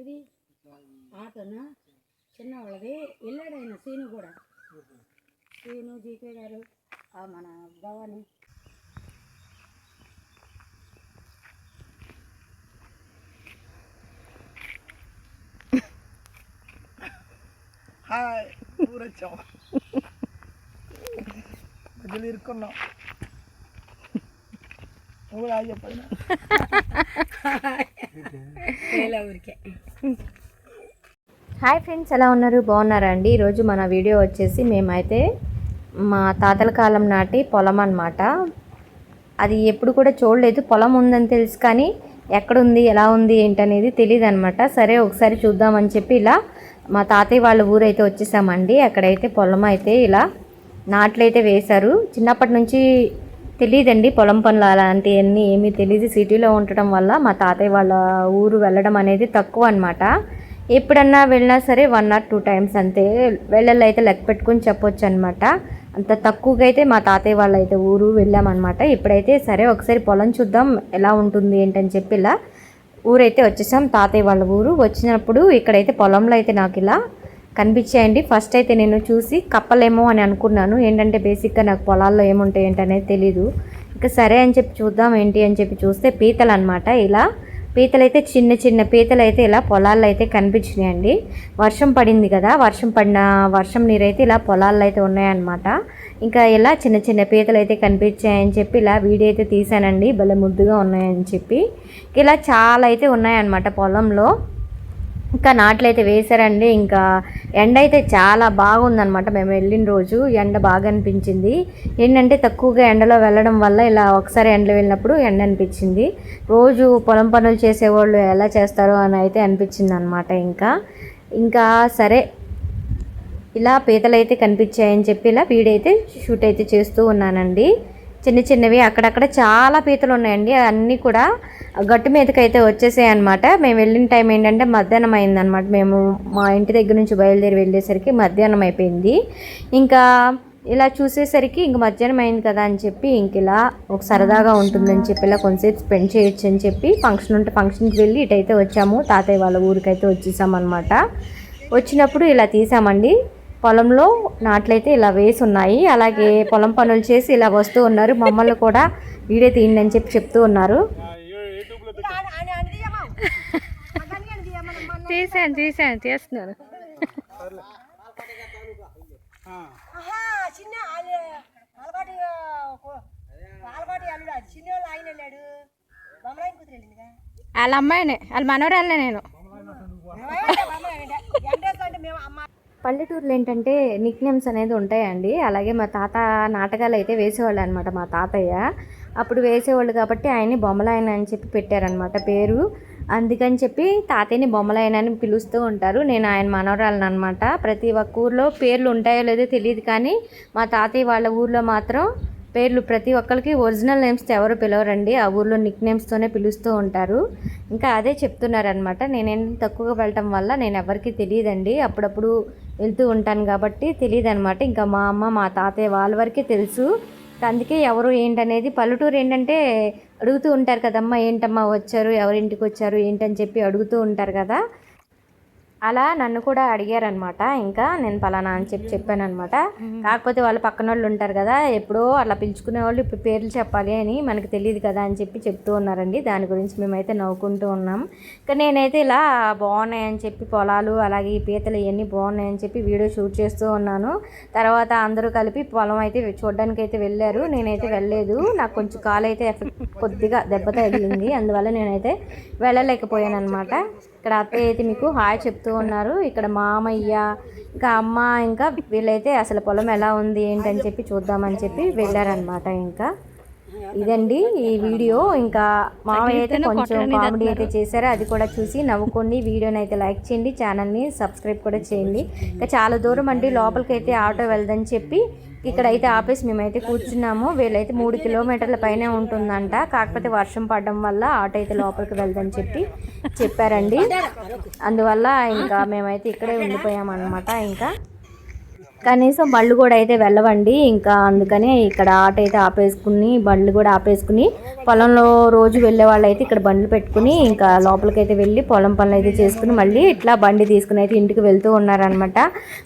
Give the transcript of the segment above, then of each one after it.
ఇది ఆటోనా? చిన్న వాళ్ళది వెళ్ళాడు ఆయన సీను కూడా. సీను జీకే గారు ఆ మన భవాని. హాయ్. ఊరొచ్చాం మధ్యలో ఇరుక్కున్నాం. హాయ్ చెప్పండి ఊరికే. హాయ్ ఫ్రెండ్స్ ఎలా ఉన్నారు? బాగున్నారా అండి? ఈరోజు మన వీడియో వచ్చేసి మేమైతే మా తాతల కాలం నాటి పొలం అనమాట అది ఎప్పుడు కూడా చూడలేదు. పొలం ఉందని తెలుసు కానీ ఎక్కడుంది ఎలా ఉంది ఏంటనేది తెలియదు అనమాట సరే ఒకసారి చూద్దామని చెప్పి ఇలా మా తాతయ్య వాళ్ళ ఊరైతే వచ్చేసామండి. అక్కడైతే పొలం అయితే ఇలా నాట్లయితే వేశారు. చిన్నప్పటి నుంచి తెలియదండి పొలం పనులు అలాంటివన్నీ ఏమీ తెలియదు సిటీలో ఉండటం వల్ల మా తాతయ్య వాళ్ళ ఊరు వెళ్ళడం అనేది తక్కువ అనమాట ఎప్పుడన్నా వెళ్ళినా సరే వన్ ఆర్ టూ టైమ్స్ అంతే. వెళ్ళల్లో అయితే లెక్క పెట్టుకుని చెప్పొచ్చు అనమాట అంత తక్కువగా అయితే మా తాతయ్య వాళ్ళు అయితే ఊరు వెళ్ళామన్నమాట ఇప్పుడైతే సరే ఒకసారి పొలం చూద్దాం ఎలా ఉంటుంది ఏంటని చెప్పి ఇలా ఊరైతే వచ్చేసాం. తాతయ్య వాళ్ళ ఊరు వచ్చినప్పుడు ఇక్కడైతే పొలంలో అయితే నాకు ఇలా కనిపించాయండి. ఫస్ట్ అయితే నేను చూసి కప్పలేమో అని అనుకున్నాను. ఏంటంటే బేసిక్గా నాకు పొలాల్లో ఏముంటాయి ఏంటనేది తెలీదు. ఇక సరే అని చెప్పి చూద్దాం ఏంటి అని చెప్పి చూస్తే పీతలు అనమాట ఇలా పీతలు అయితే చిన్న చిన్న పీతలు అయితే ఇలా పొలాల్లో అయితే కనిపించినాయండి. వర్షం పడింది కదా వర్షం పడిన వర్షం నీరు అయితే ఇలా పొలాల్లో అయితే ఉన్నాయన్నమాట. ఇంకా ఇలా చిన్న చిన్న పీతలు అయితే కనిపించాయని చెప్పి ఇలా వీడియో అయితే తీసానండి భలే ముద్దుగా ఉన్నాయని చెప్పి. ఇలా చాలా అయితే ఉన్నాయన్నమాట పొలంలో. ఇంకా నాట్లు అయితే వేశారండి. ఇంకా ఎండ అయితే చాలా బాగుందనమాట మేము వెళ్ళిన రోజు ఎండ బాగా అనిపించింది. ఏంటంటే తక్కువగా ఎండలో వెళ్ళడం వల్ల ఇలా ఒకసారి ఎండలో వెళ్ళినప్పుడు ఎండ అనిపించింది. రోజు పొలం పనులు చేసేవాళ్ళు ఎలా చేస్తారో అని అయితే అనిపించింది అనమాట ఇంకా. ఇంకా సరే ఇలా పీతలు అయితే కనిపించాయని చెప్పి ఇలా వీడైతే షూట్ అయితే చేస్తూ ఉన్నానండి. చిన్న చిన్నవి అక్కడక్కడ చాలా పీతలు ఉన్నాయండి. అన్నీ కూడా గట్టు మీదకి అయితే వచ్చేసాయి అనమాట మేము వెళ్ళిన టైం ఏంటంటే మధ్యాహ్నం అయిందనమాట మేము మా ఇంటి దగ్గర నుంచి బయలుదేరి వెళ్ళేసరికి మధ్యాహ్నం అయిపోయింది. ఇంకా ఇలా చూసేసరికి ఇంక మధ్యాహ్నం అయింది కదా అని చెప్పి ఇంక ఇలా ఒక సరదాగా ఉంటుందని చెప్పి ఇలా కొంతసేపు స్పెండ్ చేయొచ్చు అని చెప్పి ఫంక్షన్ ఉంటే ఫంక్షన్కి వెళ్ళి ఇటైతే వచ్చాము. తాతయ్య వాళ్ళ ఊరికైతే వచ్చేసామన్నమాట. వచ్చినప్పుడు ఇలా తీసామండి. పొలంలో నాట్లయితే ఇలా వేసి ఉన్నాయి అలాగే పొలం పనులు చేసి ఇలా వస్తూ ఉన్నారు. మమ్మల్ని కూడా వీడియో తీయండి అని చెప్పి చెప్తూ ఉన్నారు. తీసాను తీసాను తీస్తున్నాను వాళ్ళు అమ్మాయినే వాళ్ళ మనవరాలనే నేను. ఎండేస్తుంటే మేము అమ్మ పల్లెటూరులో ఏంటంటే నిక్ నేమ్స్ అనేది ఉంటాయండి. అలాగే మా తాత నాటకాలు అయితే వేసేవాళ్ళు అనమాట మా తాతయ్య. అప్పుడు వేసేవాళ్ళు కాబట్టి ఆయన్ని బొమ్మలాయన అని చెప్పి పెట్టారనమాట పేరు. అందుకని చెప్పి తాతయ్యని బొమ్మలాయన అని పిలుస్తూ ఉంటారు. నేను ఆయన మనవరాలను అనమాట ప్రతి ఒక్క ఊర్లో పేర్లు ఉంటాయో లేదో తెలియదు కానీ మా తాతయ్య వాళ్ళ ఊర్లో మాత్రం పేర్లు ప్రతి ఒక్కరికి ఒరిజినల్ నేమ్స్ ఎవరు పిలవరండి. ఆ ఊర్లో నిక్ నేమ్స్తోనే పిలుస్తూ ఉంటారు. ఇంకా అదే చెప్తున్నారనమాట నేనేం తక్కువగా వెళ్ళటం వల్ల నేను ఎవరికి తెలియదండి. అప్పుడప్పుడు వెళ్తూ ఉంటాను కాబట్టి తెలియదు అనమాట ఇంకా మా అమ్మ మా తాతయ్య వాళ్ళ వరకే తెలుసు. అందుకే ఎవరు ఏంటనేది పల్లెటూరు ఏంటంటే అడుగుతూ ఉంటారు కదమ్మా ఏంటమ్మా వచ్చారు? ఎవరింటికి వచ్చారు ఏంటని చెప్పి అడుగుతూ ఉంటారు కదా. అలా నన్ను కూడా అడిగారనమాట. ఇంకా నేను పలానా అని చెప్పి చెప్పాను అనమాట కాకపోతే వాళ్ళ పక్కన వాళ్ళు ఉంటారు కదా ఎప్పుడో అలా పిలుచుకునే వాళ్ళు ఇప్పుడు పేర్లు చెప్పాలి అని మనకు తెలియదు కదా అని చెప్పి చెప్తూ ఉన్నారండి. దాని గురించి మేమైతే నవ్వుకుంటూ ఉన్నాం. ఇంకా నేనైతే ఇలా బాగున్నాయని చెప్పి పొలాలు అలాగే ఈ పీతలు ఇవన్నీ బాగున్నాయని చెప్పి వీడియో షూట్ చేస్తూ ఉన్నాను. తర్వాత అందరూ కలిపి పొలం అయితే చూడడానికి అయితే వెళ్ళారు. నేనైతే వెళ్ళలేదు. నాకు కొంచెం కాలు అయితే ఎఫెక్ట్ కొద్దిగా దెబ్బ తగిలింది. అందువల్ల నేనైతే వెళ్ళలేకపోయాను అనమాట ఇక్కడ అత్తయ్య అయితే మీకు హాయ్ చెప్తూ ఉన్నారు. ఇక్కడ మామయ్య ఇంకా అమ్మ ఇంకా వీళ్ళైతే అసలు పొలం ఎలా ఉంది ఏంటని చెప్పి చూద్దామని చెప్పి వెళ్ళారనమాట ఇంకా. ఇదండి ఈ వీడియో. ఇంకా మామయ్య అయితే కొంచెం కామెడీ అయితే చేశారు. అది కూడా చూసి నవ్వుకోండి. వీడియోని అయితే లైక్ చేయండి. ఛానల్ని సబ్స్క్రైబ్ కూడా చేయండి. ఇంకా చాలా దూరం అండి. లోపలికి అయితే ఆటో వెళ్దని చెప్పి ఇక్కడ అయితే ఆపేసి మేమైతే కూర్చున్నాము. వీళ్ళైతే మూడు కిలోమీటర్ల పైనే ఉంటుందంట. కాకపోతే వర్షం పడడం వల్ల ఆటో అయితే లోపలికి వెళ్దని చెప్పి చెప్పారండి. అందువల్ల ఇంకా మేమైతే ఇక్కడే ఉండిపోయామన్నమాట. ఇంకా కనీసం బళ్ళు కూడా అయితే వెళ్ళవండి. ఇంకా అందుకనే ఇక్కడ ఆట అయితే ఆపేసుకుని బండ్లు కూడా ఆపేసుకుని పొలంలో రోజు వెళ్ళే వాళ్ళు అయితే ఇక్కడ బండ్లు పెట్టుకుని ఇంకా లోపలికి అయితే వెళ్ళి పొలం పనులు అయితే చేసుకుని మళ్ళీ ఇట్లా బండి తీసుకుని అయితే ఇంటికి వెళ్తూ ఉన్నారనమాట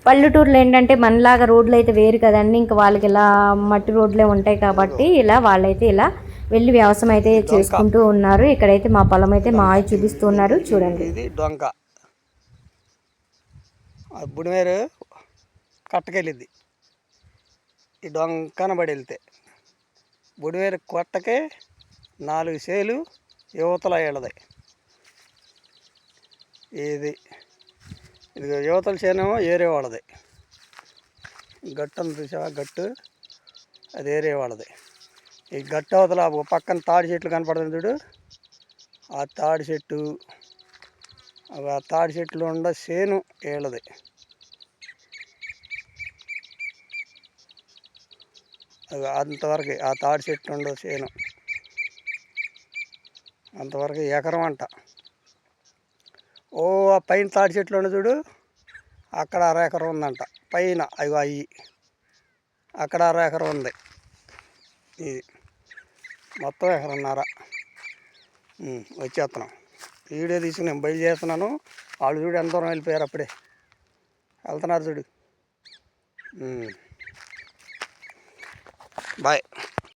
పల్లెటూరులో ఏంటంటే మనలాగా రోడ్లు అయితే వేరు కదండి. ఇంకా వాళ్ళకి ఇలా మట్టి రోడ్లే ఉంటాయి కాబట్టి ఇలా వాళ్ళైతే ఇలా వెళ్ళి వ్యవసాయం అయితే చేసుకుంటూ ఉన్నారు. ఇక్కడైతే మా పొలం అయితే మా ఆయి చూపిస్తూ ఉన్నారు చూడండి. ఇది డొంక. బుడిమేరు. కట్టకెళ్ళిద్ది ఈ డొంకన పడి వెళ్తే బుడివేరు కొట్టకే నాలుగు సేలు యువతల వెళ్ళదాయి ఇది ఇది యువతల చేనేమో ఏరే వాళ్ళది. గట్టు అని చూసావా? గట్టు. అది ఏరే వాళ్ళది. ఈ గట్టు అవతల పక్కన తాడి చెట్లు కనపడుతుంది చూడు. ఆ తాడి చెట్టు అవి ఆ తాడి చెట్లు ఉండ సేను ఏళ్ళది అంతవరకు ఆ తాడి చెట్టు ఉండవు చేను. అంతవరకు ఎకరం అంట. ఓ ఆ పైన తాడి చెట్లు ఉండ చూడు. అక్కడ అర ఎకరం ఉందంట. పైన అవి అయ్యి అక్కడ అర ఎకరం ఉంది. ఇది. మొత్తం ఎకరన్నర. వచ్చేస్తున్నాం. వీడియో తీసుకుని నేను బయలుదేరుతున్నాను వాళ్ళు చూడు ఎంత దూరం వెళ్ళిపోయారు అప్పుడే. వెళ్తున్నారు చూడు. Bye.